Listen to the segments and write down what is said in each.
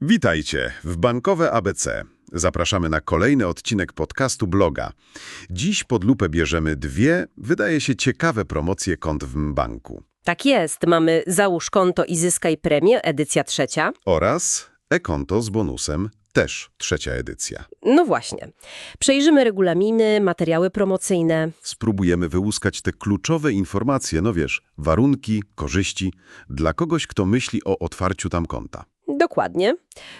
Witajcie w Bankowe ABC. Zapraszamy na kolejny odcinek podcastu bloga. Dziś pod lupę bierzemy dwie, wydaje się, ciekawe promocje kont w banku. Tak jest, mamy Załóż konto i zyskaj premię, edycja trzecia. Oraz e-konto z bonusem, też trzecia edycja. No właśnie. Przejrzymy regulaminy, materiały promocyjne. Spróbujemy wyłuskać te kluczowe informacje, no wiesz, warunki, korzyści, dla kogoś, kto myśli o otwarciu tam konta. Dokładnie.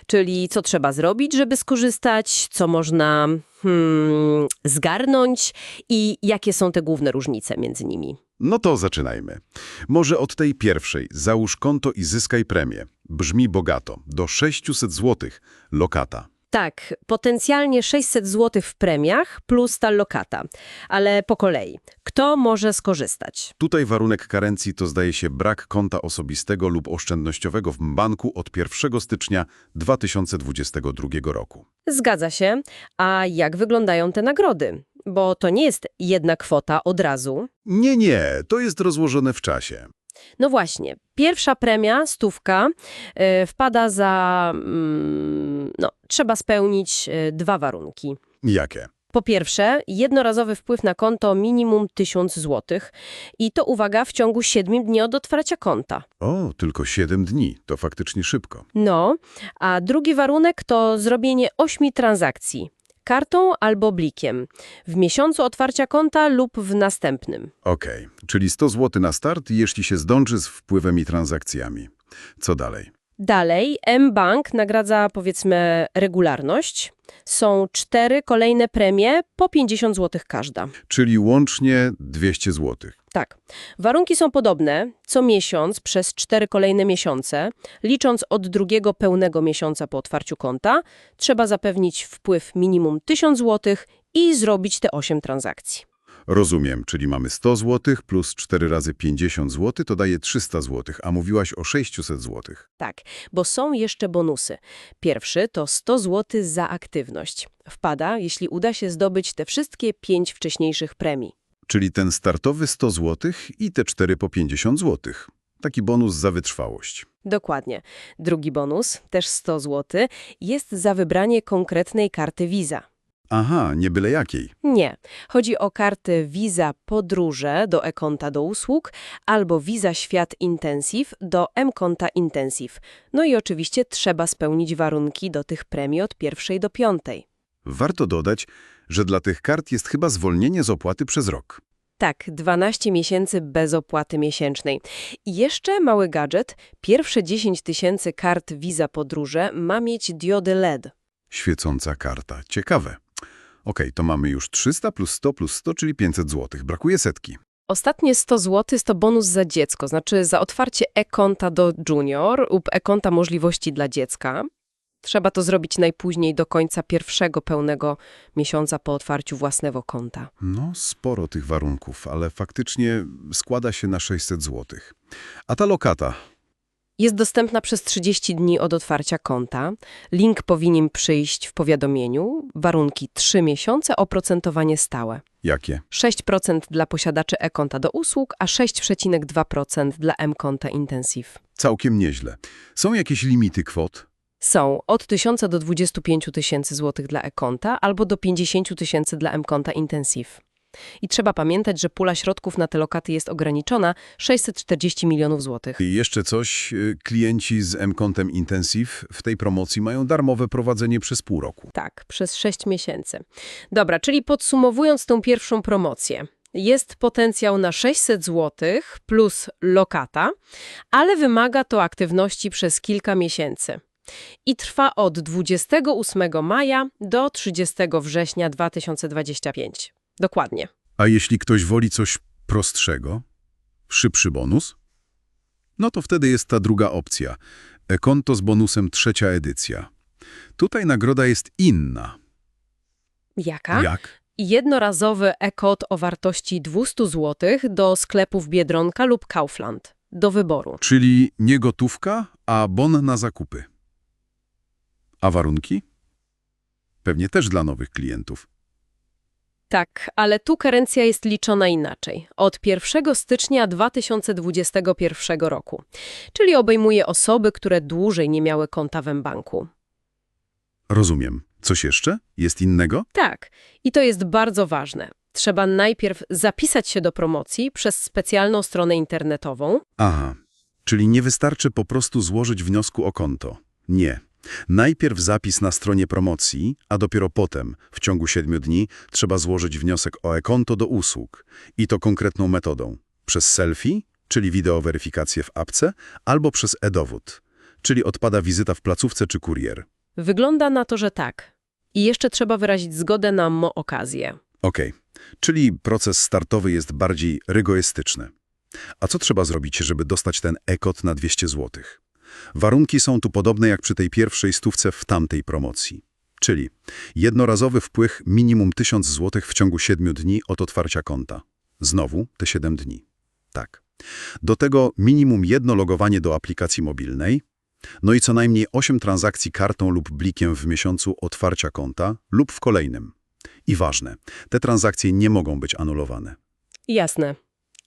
Czyli co trzeba zrobić, żeby skorzystać, co można hmm, zgarnąć i jakie są te główne różnice między nimi. No to zaczynajmy. Może od tej pierwszej. Załóż konto i zyskaj premię. Brzmi bogato. Do 600 zł. Lokata. Tak, potencjalnie 600 zł w premiach plus ta lokata. Ale po kolei. Kto może skorzystać? Tutaj warunek karencji to zdaje się brak konta osobistego lub oszczędnościowego w banku od 1 stycznia 2022 roku. Zgadza się. A jak wyglądają te nagrody? Bo to nie jest jedna kwota od razu. Nie, nie, to jest rozłożone w czasie. No właśnie, pierwsza premia, stówka, y, wpada za... Mm, no, trzeba spełnić y, dwa warunki. Jakie? Po pierwsze, jednorazowy wpływ na konto minimum 1000 zł i to, uwaga, w ciągu 7 dni od otwarcia konta. O, tylko 7 dni. To faktycznie szybko. No, a drugi warunek to zrobienie 8 transakcji. Kartą albo blikiem. W miesiącu otwarcia konta lub w następnym. Okej, czyli 100 zł na start, jeśli się zdąży z wpływem i transakcjami. Co dalej? Dalej, mBank nagradza powiedzmy regularność. Są cztery kolejne premie po 50 zł każda. Czyli łącznie 200 zł. Tak. Warunki są podobne. Co miesiąc przez cztery kolejne miesiące, licząc od drugiego pełnego miesiąca po otwarciu konta, trzeba zapewnić wpływ minimum 1000 zł i zrobić te 8 transakcji. Rozumiem, czyli mamy 100 zł plus 4 razy 50 zł to daje 300 zł, a mówiłaś o 600 zł. Tak, bo są jeszcze bonusy. Pierwszy to 100 zł za aktywność. Wpada, jeśli uda się zdobyć te wszystkie pięć wcześniejszych premii. Czyli ten startowy 100 zł i te 4 po 50 zł. Taki bonus za wytrwałość. Dokładnie. Drugi bonus, też 100 zł, jest za wybranie konkretnej karty Visa. Aha, nie byle jakiej. Nie. Chodzi o karty Visa Podróże do e-konta do usług albo Visa Świat Intensive do m-konta Intensive. No i oczywiście trzeba spełnić warunki do tych premii od pierwszej do piątej. Warto dodać, że dla tych kart jest chyba zwolnienie z opłaty przez rok. Tak, 12 miesięcy bez opłaty miesięcznej. I jeszcze mały gadżet. Pierwsze 10 tysięcy kart Visa Podróże ma mieć diody LED. Świecąca karta. Ciekawe. Okej, to mamy już 300 plus 100 plus 100, czyli 500 zł. Brakuje setki. Ostatnie 100 zł to bonus za dziecko, znaczy za otwarcie e-konta do junior lub e-konta możliwości dla dziecka. Trzeba to zrobić najpóźniej do końca pierwszego pełnego miesiąca po otwarciu własnego konta. No, sporo tych warunków, ale faktycznie składa się na 600 zł. A ta lokata? Jest dostępna przez 30 dni od otwarcia konta. Link powinien przyjść w powiadomieniu. Warunki 3 miesiące, oprocentowanie stałe. Jakie? 6% dla posiadaczy e-konta do usług, a 6,2% dla m-konta Intensive. Całkiem nieźle. Są jakieś limity kwot? Są od 1000 do 25 tysięcy złotych dla e-konta albo do 50 tysięcy dla m-konta Intensive. I trzeba pamiętać, że pula środków na te lokaty jest ograniczona 640 milionów złotych. I jeszcze coś, y, klienci z M-Kontem Intensive w tej promocji mają darmowe prowadzenie przez pół roku. Tak, przez 6 miesięcy. Dobra, czyli podsumowując tą pierwszą promocję. Jest potencjał na 600 zł plus lokata, ale wymaga to aktywności przez kilka miesięcy. I trwa od 28 maja do 30 września 2025. Dokładnie. A jeśli ktoś woli coś prostszego, szybszy bonus? No to wtedy jest ta druga opcja. E-konto z bonusem trzecia edycja. Tutaj nagroda jest inna. Jaka? Jak? Jednorazowy e-kod o wartości 200 zł do sklepów Biedronka lub Kaufland. Do wyboru. Czyli nie gotówka, a bon na zakupy. A warunki? Pewnie też dla nowych klientów. Tak, ale tu karencja jest liczona inaczej. Od 1 stycznia 2021 roku, czyli obejmuje osoby, które dłużej nie miały konta w banku. Rozumiem. Coś jeszcze? Jest innego? Tak, i to jest bardzo ważne. Trzeba najpierw zapisać się do promocji przez specjalną stronę internetową. Aha, czyli nie wystarczy po prostu złożyć wniosku o konto. Nie. Najpierw zapis na stronie promocji, a dopiero potem, w ciągu 7 dni, trzeba złożyć wniosek o e-konto do usług. I to konkretną metodą. Przez selfie, czyli wideoweryfikację w apce, albo przez e-dowód, czyli odpada wizyta w placówce czy kurier. Wygląda na to, że tak. I jeszcze trzeba wyrazić zgodę na mo okazję. Okej, czyli proces startowy jest bardziej rygoistyczny. A co trzeba zrobić, żeby dostać ten e-kod na 200 zł? Warunki są tu podobne jak przy tej pierwszej stówce w tamtej promocji. Czyli jednorazowy wpływ minimum 1000 zł w ciągu 7 dni od otwarcia konta. Znowu te 7 dni. Tak. Do tego minimum jedno logowanie do aplikacji mobilnej, no i co najmniej 8 transakcji kartą lub blikiem w miesiącu otwarcia konta lub w kolejnym. I ważne, te transakcje nie mogą być anulowane. Jasne.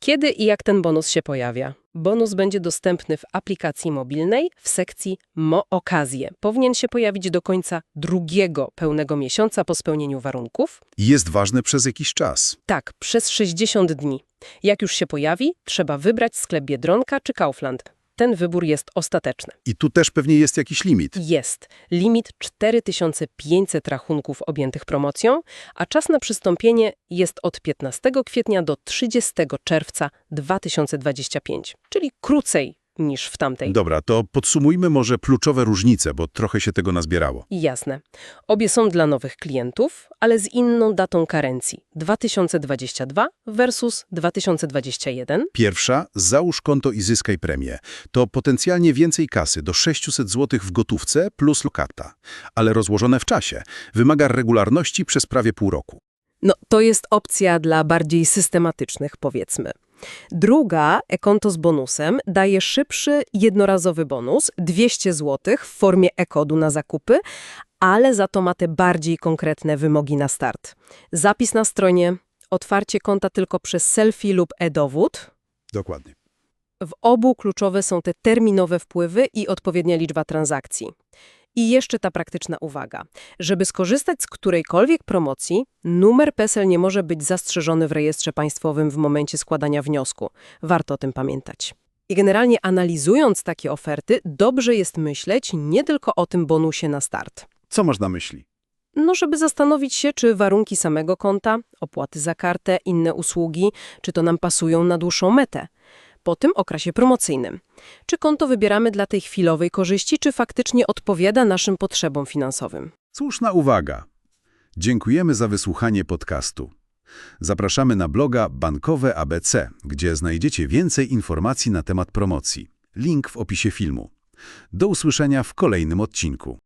Kiedy i jak ten bonus się pojawia? Bonus będzie dostępny w aplikacji mobilnej w sekcji Mo Okazje. Powinien się pojawić do końca drugiego pełnego miesiąca po spełnieniu warunków. Jest ważne przez jakiś czas. Tak, przez 60 dni. Jak już się pojawi, trzeba wybrać sklep Biedronka czy Kaufland. Ten wybór jest ostateczny. I tu też pewnie jest jakiś limit. Jest limit 4500 rachunków objętych promocją, a czas na przystąpienie jest od 15 kwietnia do 30 czerwca 2025, czyli krócej niż w tamtej. Dobra, to podsumujmy może kluczowe różnice, bo trochę się tego nazbierało. Jasne. Obie są dla nowych klientów, ale z inną datą karencji 2022 versus 2021. Pierwsza, załóż konto i zyskaj premię. To potencjalnie więcej kasy, do 600 zł w gotówce plus lokata, ale rozłożone w czasie. Wymaga regularności przez prawie pół roku. No, to jest opcja dla bardziej systematycznych, powiedzmy. Druga, e-konto z bonusem, daje szybszy, jednorazowy bonus 200 zł w formie e-kodu na zakupy, ale za to ma te bardziej konkretne wymogi na start. Zapis na stronie, otwarcie konta tylko przez selfie lub e-dowód. Dokładnie. W obu kluczowe są te terminowe wpływy i odpowiednia liczba transakcji. I jeszcze ta praktyczna uwaga. Żeby skorzystać z którejkolwiek promocji, numer PESEL nie może być zastrzeżony w rejestrze państwowym w momencie składania wniosku. Warto o tym pamiętać. I generalnie analizując takie oferty, dobrze jest myśleć nie tylko o tym bonusie na start. Co masz na myśli? No, żeby zastanowić się, czy warunki samego konta, opłaty za kartę, inne usługi, czy to nam pasują na dłuższą metę. Po tym okresie promocyjnym. Czy konto wybieramy dla tej chwilowej korzyści, czy faktycznie odpowiada naszym potrzebom finansowym? Słuszna uwaga. Dziękujemy za wysłuchanie podcastu. Zapraszamy na bloga Bankowe ABC, gdzie znajdziecie więcej informacji na temat promocji. Link w opisie filmu. Do usłyszenia w kolejnym odcinku.